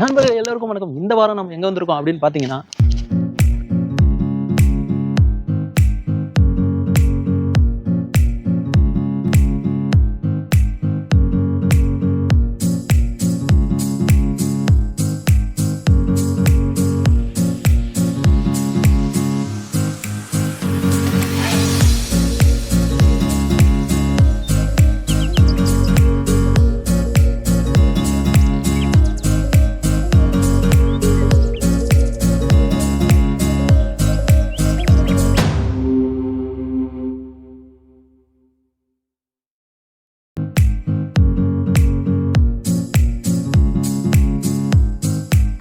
நண்பர்கள் எல்லாருக்கும் வணக்கம். இந்த வாரம் நம்ம எங்க வந்திருக்கோம் அப்படின்னு பாத்தீங்கன்னா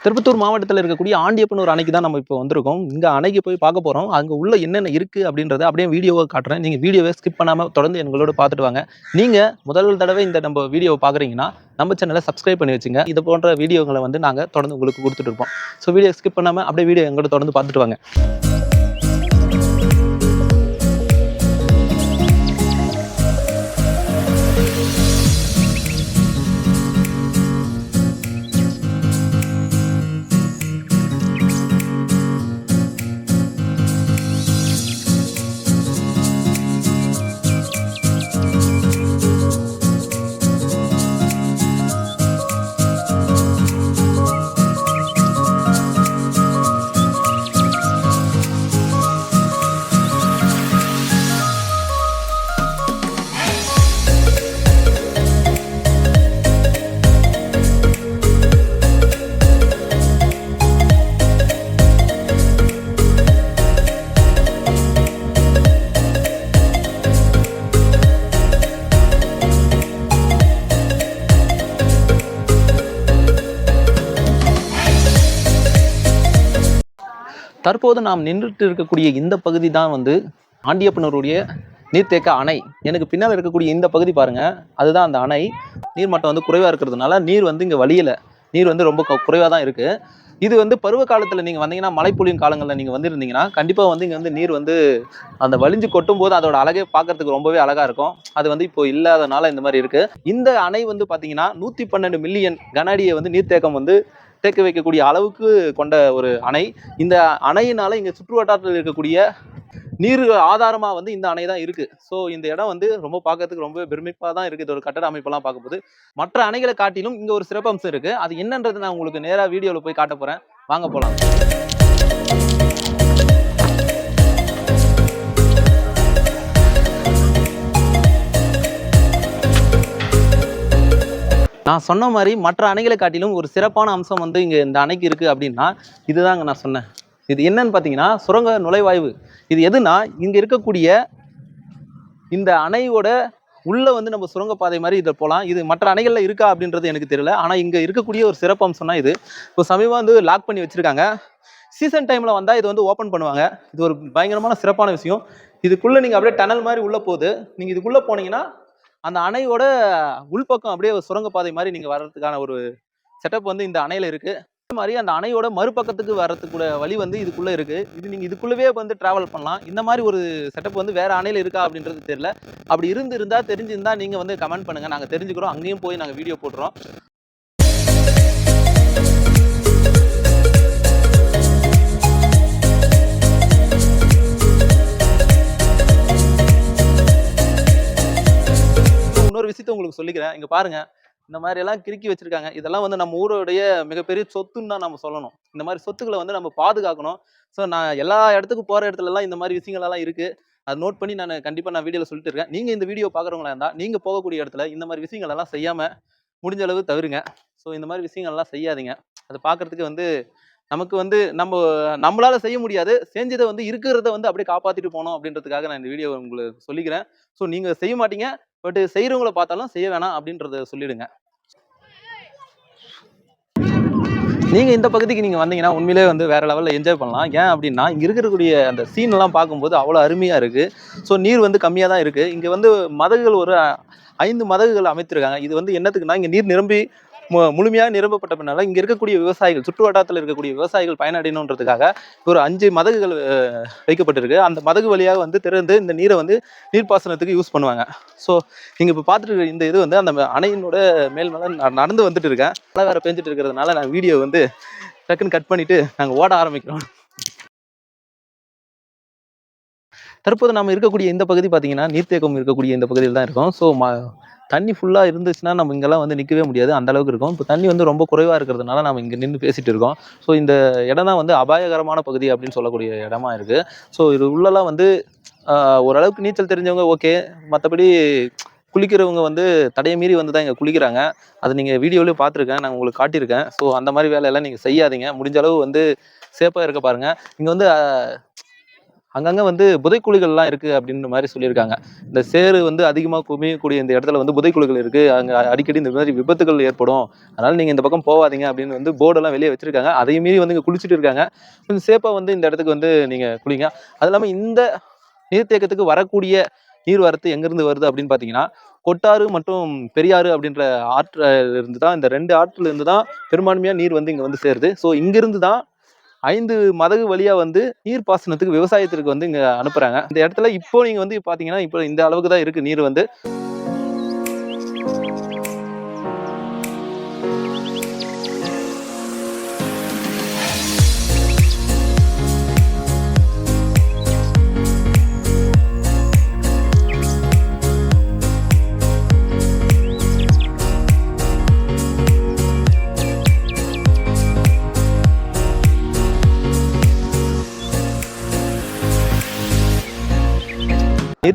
திருப்பத்தூர் மாவட்டத்தில் இருக்கக்கூடிய ஆண்டியப்பனூர் அணைக்கு தான் நம்ம இப்போ வந்திருக்கோம். இங்கே அணைக்கு போய் பார்க்க போகிறோம் அங்கே உள்ள என்னென்ன இருக்குது அப்படின்றத அப்படியே வீடியோவை காட்டுறேன். நீங்கள் வீடியோவை ஸ்கிப் பண்ணாமல் தொடர்ந்து எங்களோட பார்த்துட்டு வாங்க. நீங்கள் முதல் தடவை இந்த நம்ம வீடியோவை பார்க்குறீங்கன்னா நம்ம சேனலை சப்ஸ்கிரைப் பண்ணி வச்சுங்க. இது போன்ற வீடியோங்களை வந்து நாங்கள் தொடர்ந்து உங்களுக்கு கொடுத்துட்டு இருப்போம். ஸோ வீடியோ ஸ்கிப் பண்ணாமல் அப்படியே வீடியோ எங்களோட தொடர்ந்து பார்த்துட்டு வாங்க. தற்போது நாம் நின்றுட்டு இருக்கக்கூடிய இந்த பகுதி தான் வந்து ஆண்டியப்பனருடைய நீர்த்தேக்க அணை. எனக்கு பின்னால் இருக்கக்கூடிய இந்த பகுதி பாருங்க. அதுதான் அந்த அணை. நீர்மட்டம் வந்து குறைவாக இருக்கிறதுனால நீர் வந்து இங்கே வழியல. நீர் வந்து ரொம்ப குறைவாக தான் இருக்கு. இது வந்து பருவ காலத்தில் நீங்கள் வந்தீங்கன்னா மழைப்பொழியும் காலங்களில் நீங்கள் வந்திருந்தீங்கன்னா கண்டிப்பாக வந்து இங்கே வந்து நீர் வந்து அந்த வழிஞ்சு கொட்டும் போது அதோட அழகே பார்க்கறதுக்கு ரொம்பவே அழகாக இருக்கும். அது வந்து இப்போ இல்லாதனால இந்த மாதிரி இருக்குது இந்த அணை வந்து பார்த்தீங்கன்னா நூற்றி பன்னெண்டு மில்லியன் கனஅடியை வந்து நீர்த்தேக்கம் வந்து தேக்க வைக்கக்கூடிய அளவுக்கு கொண்ட ஒரு அணை. இந்த அணையினால இங்க சுற்று வட்டாரத்தில் இருக்கக்கூடிய நீர் ஆதாரமாக வந்து இந்த அணை தான் இருக்கு. ஸோ இந்த இடம் வந்து ரொம்ப பார்க்கறதுக்கு ரொம்ப பெருமிப்பாக தான் இருக்குது ஒரு கட்டட அமைப்பெல்லாம் பார்க்கும்போது மற்ற அணைகளை காட்டிலும் இங்கே ஒரு சிறப்பம்சம் இருக்குது அது என்னன்றது நான் உங்களுக்கு நேராக வீடியோவில் போய் காட்ட போகிறேன் வாங்க போகலாம் நான் சொன்ன மாதிரி மற்ற அணைகளை காட்டிலும் ஒரு சிறப்பான அம்சம் வந்து இங்கே இந்த அணைக்கு இருக்குது அப்படின்னா இதுதாங்க நான் சொன்னேன். இது என்னன்னு பார்த்தீங்கன்னா சுரங்க நுழைவாய்வு. இது எதுனா இங்கே இருக்கக்கூடிய இந்த அணையோட உள்ளே வந்து நம்ம சுரங்கப்பாதை மாதிரி இதில் போகலாம் இது மற்ற அணைகளில் இருக்கா அப்படின்றது எனக்கு தெரியல. ஆனால் இங்கே இருக்கக்கூடிய ஒரு சிறப்பு அம்சம்னா இது. இப்போ சமீபம் வந்து லாக் பண்ணி வச்சுருக்காங்க. சீசன் டைமில் வந்தால் இது வந்து ஓப்பன் பண்ணுவாங்க. இது ஒரு பயங்கரமான சிறப்பான விஷயம். இதுக்குள்ளே நீங்கள் அப்படியே டனல் மாதிரி உள்ளே போகுது நீங்கள் இதுக்குள்ளே போனீங்கன்னா அந்த அணையோட உள்பக்கம் அப்படியே ஒரு சுரங்கப்பாதை மாதிரி நீங்க வர்றதுக்கான ஒரு செட்டப் வந்து இந்த அணையில இருக்கு. அதே மாதிரி அந்த அணையோட மறுபக்கத்துக்கு வர்றதுக்குள்ள வழி வந்து இதுக்குள்ள இருக்கு. இது நீங்க இதுக்குள்ளவே வந்து டிராவல் பண்ணலாம். இந்த மாதிரி ஒரு செட்டப் வந்து வேற அணையில இருக்கா அப்படின்றது தெரியல. அப்படி இருந்து இருந்தா தெரிஞ்சிருந்தா நீங்க வந்து கமெண்ட் பண்ணுங்க. நாங்க தெரிஞ்சுக்கிறோம். அங்கேயும் போய் நாங்க வீடியோ போடுறோம் இன்னொரு விஷயத்த உங்களுக்கு சொல்லிக்கிறேன். இங்க பாருங்க. இந்த மாதிரி எல்லாம் கிறுக்கி வச்சிருக்காங்க. இதெல்லாம் வந்து நம்ம ஊருடைய மிகப்பெரிய சொத்துன்னு தான் நம்ம சொல்லணும். இந்த மாதிரி சொத்துக்களை வந்து நம்ம பாதுகாக்கணும். ஸோ நான் எல்லா இடத்துக்கும் போற இடத்துல எல்லாம் இந்த மாதிரி விஷயங்கள் எல்லாம் இருக்கு. அதை நோட் பண்ணி நான் கண்டிப்பா நான் வீடியோல சொல்லிட்டு இருக்கேன். நீங்க இந்த வீடியோ பாக்குறவங்களா இருந்தா நீங்க போகக்கூடிய இடத்துல இந்த மாதிரி விஷயங்கள் எல்லாம் செய்யாம முடிஞ்ச அளவு தவிருங்க. ஸோ இந்த மாதிரி விஷயங்கள் எல்லாம் செய்யாதீங்க. அதை பார்க்கறதுக்கு வந்து நமக்கு வந்து நம்ம நம்மளால செய்ய முடியாது. செஞ்சதை வந்து இருக்கிறத வந்து அப்படியே காப்பாத்திட்டு போனோம் அப்படின்றதுக்காக நான் இந்த வீடியோ உங்களுக்கு சொல்லிக்கிறேன். ஸோ நீங்க செய்ய மாட்டீங்க. பட் செய்யறவங்கள பார்த்தாலும் செய்ய வேணாம் அப்படின்றத சொல்லிடுங்க. நீங்க இந்த பகுதிக்கு நீங்க வந்தீங்கன்னா உண்மையிலே வந்து வேற லெவல்ல என்ஜாய் பண்ணலாம். ஏன் அப்படின்னா இங்க இருக்கக்கூடிய அந்த சீன் எல்லாம் பார்க்கும்போது அவ்வளவு அருமையா இருக்கு. ஸோ நீர் வந்து கம்மியா தான் இருக்கு. இங்க வந்து மதகுகள் ஒரு ஐந்து மதகுகள் அமைத்திருக்காங்க. இது வந்து என்னத்துக்குன்னா இங்க நீர் நிரம்பி முழுமையாக நிரம்பப்பட்ட பின்னால் இங்கே இருக்கக்கூடிய விவசாயிகள் சுற்று வட்டாரத்தில் இருக்கக்கூடிய விவசாயிகள் பயனடையணுன்றதுக்காக ஒரு அஞ்சு மதகுகள் வைக்கப்பட்டிருக்கு. அந்த மதகு வழியாக வந்து திறந்து இந்த நீரை வந்து நீர்ப்பாசனத்துக்கு யூஸ் பண்ணுவாங்க. ஸோ நீங்கள் இப்போ பார்த்துட்டு இந்த இது வந்து அந்த அணையினோட மேல் மேலே நான் நடந்து வந்துட்டு இருக்கேன். மழை வேறு பெஞ்சிட்டு இருக்கிறதுனால நான் வீடியோ வந்து டக்குன்னு கட் பண்ணிட்டு நாங்கள் ஓட ஆரம்பிக்கிறோம். தற்போது நம்ம இருக்கக்கூடிய இந்த பகுதி பார்த்தீங்கன்னா நீர்த்தேக்கம் இருக்கக்கூடிய இந்த பகுதியில் தான் இருக்கும் ஸோ தண்ணி ஃபுல்லாக இருந்துச்சுன்னா நம்ம இங்கெல்லாம் வந்து நிற்கவே முடியாது. அந்த அளவுக்கு இருக்கும். இப்போ தண்ணி வந்து ரொம்ப குறைவாக இருக்கிறதுனால நம்ம இங்கே நின்று பேசிட்டு இருக்கோம். ஸோ இந்த இடம் தான் வந்து அபாயகரமான பகுதி அப்படின்னு சொல்லக்கூடிய இடமா இருக்குது ஸோ இது உள்ளெல்லாம் வந்து ஓரளவுக்கு நீச்சல் தெரிஞ்சவங்க ஓகே மற்றபடி குளிக்கிறவங்க வந்து தடையை மீறி வந்து தான் இங்கே குளிக்கிறாங்க. அது நீங்கள் வீடியோலேயே பார்த்துருக்கேன். நான் உங்களுக்கு காட்டியிருக்கேன். ஸோ அந்த மாதிரி வேலையெல்லாம் நீங்கள் செய்யாதீங்க. முடிஞ்ச அளவு வந்து சேஃபாக இருக்க பாருங்கள் இங்கே வந்து அங்கங்கே வந்து புதைக்குழிகள்லாம் இருக்குது அப்படின்ற மாதிரி சொல்லியிருக்காங்க. இந்த சேறு வந்து அதிகமாக குமியக்கூடிய இந்த இடத்துல வந்து புதைக்குழிகள் இருக்குது அங்கே அடிக்கடி இந்த மாதிரி விபத்துகள் ஏற்படும். அதனால் நீங்கள் இந்த பக்கம் போகாதீங்க அப்படின்னு வந்து போர்டெல்லாம் வெளியே வச்சிருக்காங்க. அதையும் மீறி வந்து இங்கே குளிச்சுட்டு இருக்காங்க. கொஞ்சம் சேஃபாக வந்து இந்த இடத்துக்கு வந்து நீங்கள் குளிங்க. அது இல்லாமல் இந்த நீர்த்தேக்கத்துக்கு வரக்கூடிய நீர் வரத்து எங்கேருந்து வருது அப்படின்னு பார்த்தீங்கன்னா கொட்டாறு மற்றும் பெரியாறு அப்படின்ற ஆற்றுல இருந்து தான் இந்த ரெண்டு ஆற்றுல இருந்து தான் பெரும்பான்மையாக நீர் வந்து இங்கே வந்து சேருது. ஸோ இங்கிருந்து தான் ஐந்து மதகு வழியா வந்து நீர் பாசனத்துக்கு விவசாயத்திற்கு வந்து இங்க அனுப்புறாங்க. இந்த இடத்துல இப்போ நீங்க வந்து பாத்தீங்கன்னா இப்போ இந்த அளவுக்கு தான் இருக்கு நீர் வந்து.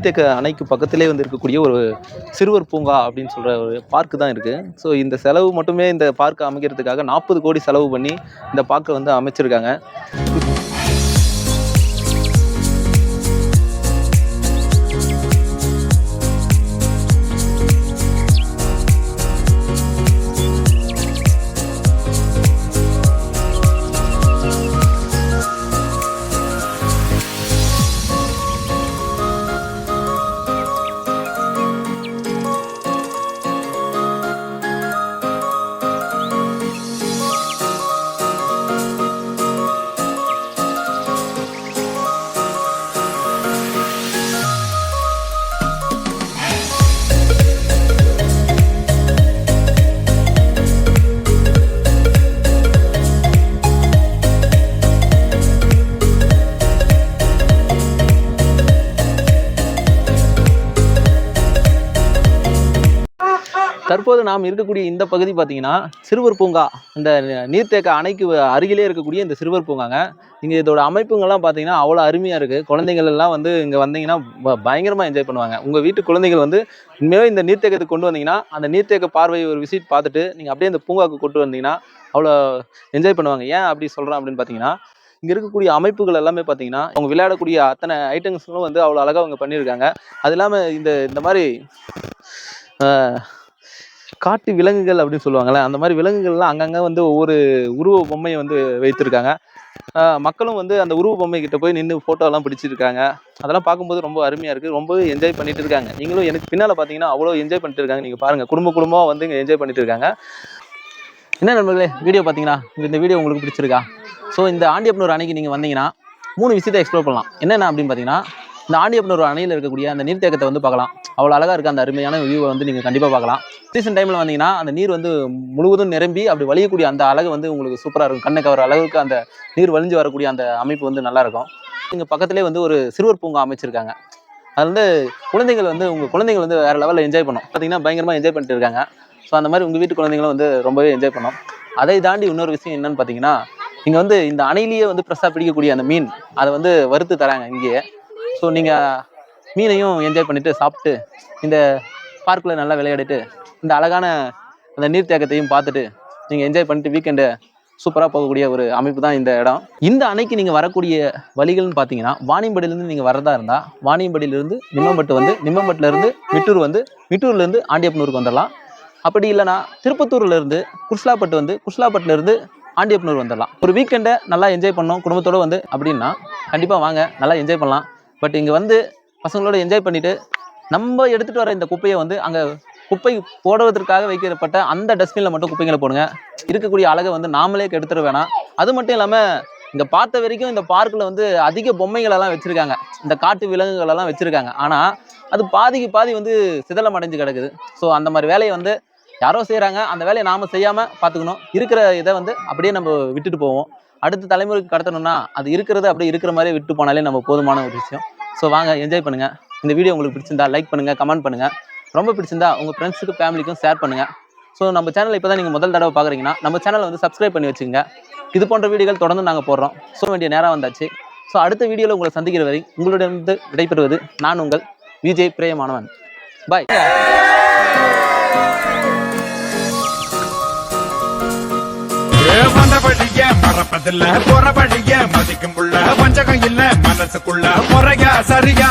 நீர்த்தேக்க அணைக்கு பக்கத்திலே வந்து இருக்கக்கூடிய ஒரு சிறுவர் பூங்கா அப்படின்னு சொல்கிற ஒரு பார்க்கு தான் இருக்குது ஸோ இந்த செலவு மட்டுமே இந்த பார்க் அமைக்கிறதுக்காக நாற்பது கோடி செலவு பண்ணி இந்த பார்க்கை வந்து அமைச்சிருக்காங்க. தற்போது நாம் இருக்கக்கூடிய இந்த பகுதி பார்த்தீங்கன்னா சிறுவர் பூங்கா. இந்த நீர்த்தேக்க அணைக்கு அருகிலே இருக்கக்கூடிய இந்த சிறுவர் பூங்காங்க. இங்கே இதோட அமைப்புங்கள்லாம் பார்த்தீங்கன்னா அவ்வளோ அருமையாக இருக்குது குழந்தைகள் எல்லாம் வந்து இங்கே வந்தீங்கன்னா பயங்கரமாக என்ஜாய் பண்ணுவாங்க. உங்கள் வீட்டு குழந்தைகள் வந்து இனிமேல் இந்த நீர்த்தேக்கத்துக்கு கொண்டு வந்தீங்கன்னா அந்த நீர்த்தேக்க பார்வையை ஒரு விசிட் பார்த்துட்டு நீங்கள் அப்படியே இந்த பூங்காவுக்கு கொண்டு வந்தீங்கன்னா அவ்வளோ என்ஜாய் பண்ணுவாங்க. ஏன் அப்படி சொல்கிறேன் அப்படின்னு பார்த்தீங்கன்னா இங்கே இருக்கக்கூடிய அமைப்புகள் எல்லாமே பார்த்தீங்கன்னா அவங்க விளையாடக்கூடிய அத்தனை ஐட்டம்ஸ்களும் வந்து அவ்வளோ அழகாக அவங்க பண்ணியிருக்காங்க. அது இல்லாமல் இந்த இந்த மாதிரி காட்டு விலங்குகள் அப்படின்னு சொல்லுவாங்கள்ல அந்த மாதிரி விலங்குகள்லாம் அங்கங்கே வந்து ஒவ்வொரு உருவ பொம்மையை வந்து வைத்திருக்காங்க. மக்களும் வந்து அந்த உருவ பொம்மை கிட்ட போய் நின்று ஃபோட்டோலாம் பிடிச்சிருக்காங்க. அதெல்லாம் பார்க்கும்போது ரொம்ப அருமையாக இருக்குது ரொம்பவே என்ஜாய் பண்ணிட்டு இருக்காங்க. நீங்களும் எனக்கு பின்னால் பார்த்தீங்கன்னா அவ்வளோ என்ஜாய் பண்ணிட்டு இருக்காங்க. நீங்கள் பாருங்கள் குடும்ப குடும்பமாக வந்து இங்கே என்ஜாய் பண்ணிட்டு இருக்காங்க. என்ன நண்பர்களே வீடியோ பார்த்தீங்கன்னா இந்த வீடியோ உங்களுக்கு பிடிச்சிருக்கா? ஸோ இந்த ஆண்டியப்பனூர் அணைக்கு நீங்கள் வந்தீங்கன்னா மூணு விஷயத்தை எக்ஸ்ப்ளோர் பண்ணலாம். என்னென்ன அப்படின்னு பார்த்தீங்கன்னா இந்த ஆண்டியப்பனூர் அணையில் இருக்கக்கூடிய அந்த நீர்த்தேக்கத்தை வந்து பார்க்கலாம். அவ்வளோ அழகாக இருக்க அந்த அருமையான வியூவை வந்து நீங்கள் கண்டிப்பாக பார்க்கலாம். சீசன் டைமில் வந்தீங்கன்னா அந்த நீர் வந்து முழுவதும் நிரம்பி அப்படி வழியக்கூடிய அந்த அழகு வந்து உங்களுக்கு சூப்பராக இருக்கும். கண்ணை கவர அளவுக்கு அந்த நீர் வழிஞ்சு வரக்கூடிய அந்த அமைப்பு வந்து நல்லா இருக்கும். இங்கே பக்கத்துலேயே வந்து ஒரு சிறுவர் பூங்கா அமைச்சிருக்காங்க. அது வந்து குழந்தைகள் வந்து உங்கள் குழந்தைகள் வந்து வேறு லெவலில் என்ஜாய் பண்ணும். பார்த்தீங்கன்னா பயங்கரமாக என்ஜாய் பண்ணிட்டு இருக்காங்க. ஸோ அந்த மாதிரி உங்கள் வீட்டு குழந்தைங்களும் வந்து ரொம்பவே என்ஜாய் பண்ணும். அதை தாண்டி இன்னொரு விஷயம் என்னன்னு பார்த்தீங்கன்னா இங்கே வந்து இந்த அணையிலேயே வந்து ஃப்ரெஷ்ஷாக பிடிக்கக்கூடிய அந்த மீன் அதை வந்து வறுத்து தராங்க இங்கேயே. ஸோ நீங்கள் மீனையும் என்ஜாய் பண்ணிவிட்டு சாப்பிட்டு இந்த பார்க்கில் நல்லா விளையாடிட்டு இந்த அழகான அந்த நீர்த்தேக்கத்தையும் பார்த்துட்டு நீங்கள் என்ஜாய் பண்ணிட்டு வீக்கெண்டு சூப்பராக போகக்கூடிய ஒரு அமைப்பு தான் இந்த இடம். இந்த அணைக்கு நீங்கள் வரக்கூடிய வழிகள்னு பார்த்தீங்கன்னா வாணியம்படியிலேருந்து நீங்கள் வரதா இருந்தால் வாணியம்படியிலேருந்து நிம்மம்பட்டு வந்து நிம்மம்பட்டிலேருந்து மிட்டூர் வந்து மிட்டூர்லேருந்து ஆண்டியப்பனூருக்கு வந்துடலாம். அப்படி இல்லைன்னா திருப்பத்தூர்லேருந்து குஷ்லாப்பட்டு வந்து குஷ்லாப்பட்டிலேருந்து ஆண்டியப்பனூர் வந்துடலாம். ஒரு வீக்கெண்டை நல்லா என்ஜாய் பண்ணோம் குடும்பத்தோடு வந்து அப்படின்னா கண்டிப்பாக வாங்க நல்லா என்ஜாய் பண்ணலாம். பட் இங்கே வந்து பசங்களோட என்ஜாய் பண்ணிவிட்டு நம்ம எடுத்துகிட்டு வர இந்த குப்பையை வந்து அங்கே குப்பை போடுவதற்காக வைக்கப்பட்ட அந்த டஸ்ட்பினில் மட்டும் குப்பைகளை போடுங்க. இருக்கக்கூடிய அழகை வந்து நாமளே கெடுத்துட வேணாம். அது மட்டும் இல்லாமல் இங்கே பார்த்த வரைக்கும் இந்த பார்க்கில் வந்து அதிக பொம்மைகளெல்லாம் வச்சுருக்காங்க. இந்த காட்டு விலங்குகளெல்லாம் வச்சுருக்காங்க. ஆனால் அது பாதிக்கு பாதி வந்து சிதலம் அடைஞ்சு கிடக்குது. ஸோ அந்த மாதிரி வேலையை வந்து யாரோ செய்கிறாங்க அந்த வேலையை நாம செய்யாமல் பார்த்துக்கணும். இருக்கிற இதை வந்து அப்படியே நம்ம விட்டுட்டு போவோம். அடுத்த தலைமுறைக்கு கடத்தணும்னா அது இருக்கிறது அப்படியே இருக்கிற மாதிரியே விட்டு போனாலே நம்ம போதுமான ஒரு விஷயம். ஸோ வாங்க என்ஜாய் பண்ணுங்கள் இந்த வீடியோ உங்களுக்கு பிடிச்சிருந்தா லைக் பண்ணுங்க கமெண்ட் பண்ணுங்கள் ரொம்ப பிடிச்சிருந்தா உங்க ஃப்ரெண்ட்ஸுக்கு ஃபேமிலிக்கும் ஷேர் பண்ணுங்க. ஸோ நம்ம சேனல் இப்போ தான் நீங்கள் முதல் தடவை பார்க்குறீங்கன்னா நம்ம சேனலை வந்து சப்ஸ்கிரைப் பண்ணி வச்சுக்கோங்க. இது போன்ற வீடியோகள் தொடர்ந்து நாங்கள் போடுறோம். ஸோ வேண்டிய நேரம் வந்தாச்சு. ஸோ அடுத்த வீடியோவில் உங்களை சந்திக்கிற வரை உங்களிடமிருந்து விடைபெறுவது நான் உங்கள் விஜய் பிரேயமானவன். பாய் வந்தபடிய மறப்பதில்ல போறபடிய மதிக்கும் இல்ல மனசுக்குள்ள முறையா சரியா